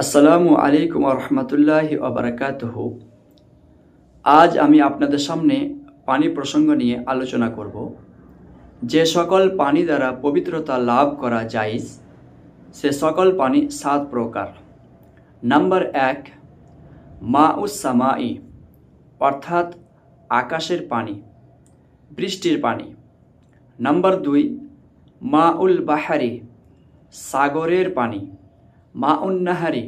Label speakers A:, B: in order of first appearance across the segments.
A: আসসালামু আলাইকুম রহমতুল্লাহ আবরাকাতহ আজ আমি আপনাদের সামনে পানি প্রসঙ্গ নিয়ে আলোচনা করব। যে সকল পানি দ্বারা পবিত্রতা লাভ করা যাইজ সে সকল পানি সাত প্রকার। নাম্বার এক মা উসামাই অর্থাৎ আকাশের পানি, বৃষ্টির পানি। নাম্বার দুই মা উল বাহারি, সাগরের পানি। মা উন্নাহারি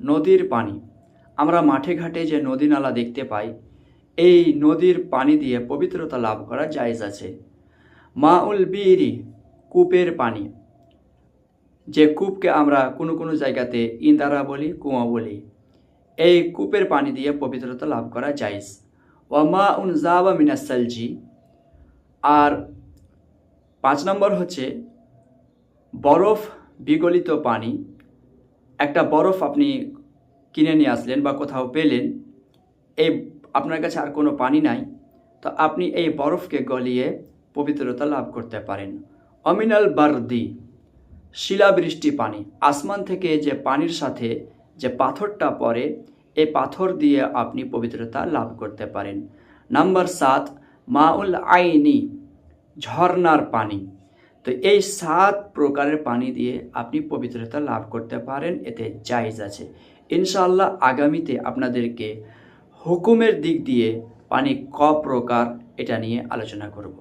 A: নদীর পানি। আমরা মাঠে ঘাটে যে নদী নালা দেখতে পাই, এই নদীর পানি দিয়ে পবিত্রতা লাভ করা জায়জ আছে। মা উল বিরি, কূপের পানি। যে কূপকে আমরা কোনো কোনো জায়গাতে ইন্দারা বলি, কুয়া বলি, এই কূপের পানি দিয়ে পবিত্রতা লাভ করা জায়েজ। ওয়া মা উন জাবা মিনাসালজি আর পাঁচ নম্বর হচ্ছে বরফ বিগলিত পানি। একটা বরফ আপনি কিনে নিয়ে আসলেন বা কোথাও পেলেন, এই আপনার কাছে আর কোনো পানি নাই, তো আপনি এই বরফকে গলিয়ে পবিত্রতা লাভ করতে পারেন। অমিনাল বারদি, শিলাবৃষ্টি পানি। আসমান থেকে যে পানির সাথে যে পাথরটা পড়ে এই পাথর দিয়ে আপনি পবিত্রতা লাভ করতে পারেন। নাম্বার সাত, মাউল আইনি ঝর্নার পানি। তো এই সাত প্রকারের পানি দিয়ে আপনি পবিত্রতা লাভ করতে পারেন, এতে জায়জ আছে। ইনশাল্লাহ আগামীতে আপনাদেরকে হুকুমের দিক দিয়ে পানি ক প্রকার এটা নিয়ে আলোচনা করব।